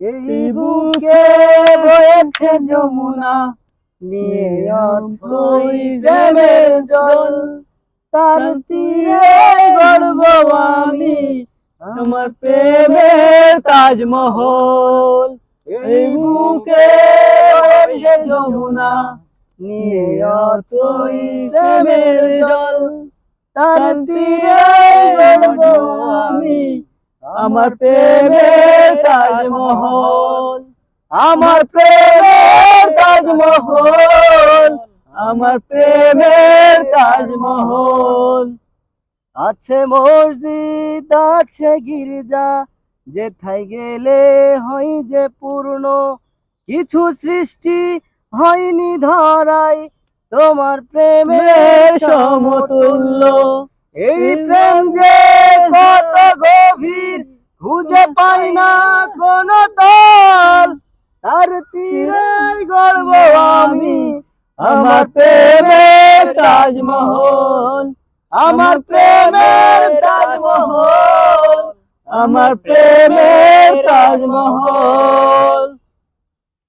এই বুকে বয়েছে যমুনা নিয়ে অথই প্রেমের জল। তার তীরে গর্ব আমি আমার প্রেমের তাজমহল। এই বুকে বয়েছে যমুনা নিয়ে অথই প্রেমের জল। তার তীরে গর্ব আমি আমার প্রেমের তাজমহল আমার প্রেমের তাজমহল আমার প্রেমের তাজমহল। আছে মসজিদ আছে গির্জা যেথায় গেলে হয় যে পূর্ণ কিছু সৃষ্টি হয়নি ধরাই তোমার প্রেমের সমতুল্য। এই প্রেম যে কত গভীর খুঁজে পাই না কোন তল তার তীরে গর্ব আমি, আমার প্রেমের তাজমহল। আমার প্রেমের তাজমহল, আমার প্রেমের তাজমহল।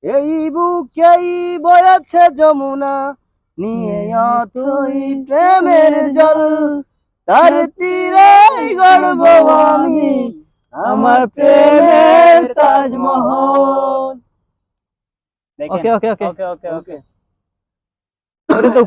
এই বুকেই বয়েছে যমুনা, নিয়ে অথই প্রেমের জল। তার তীরে গর্ব আমার প্রেমের তাজমহল। ওকে ওকে ওকে ওকে ওকে ওকে তো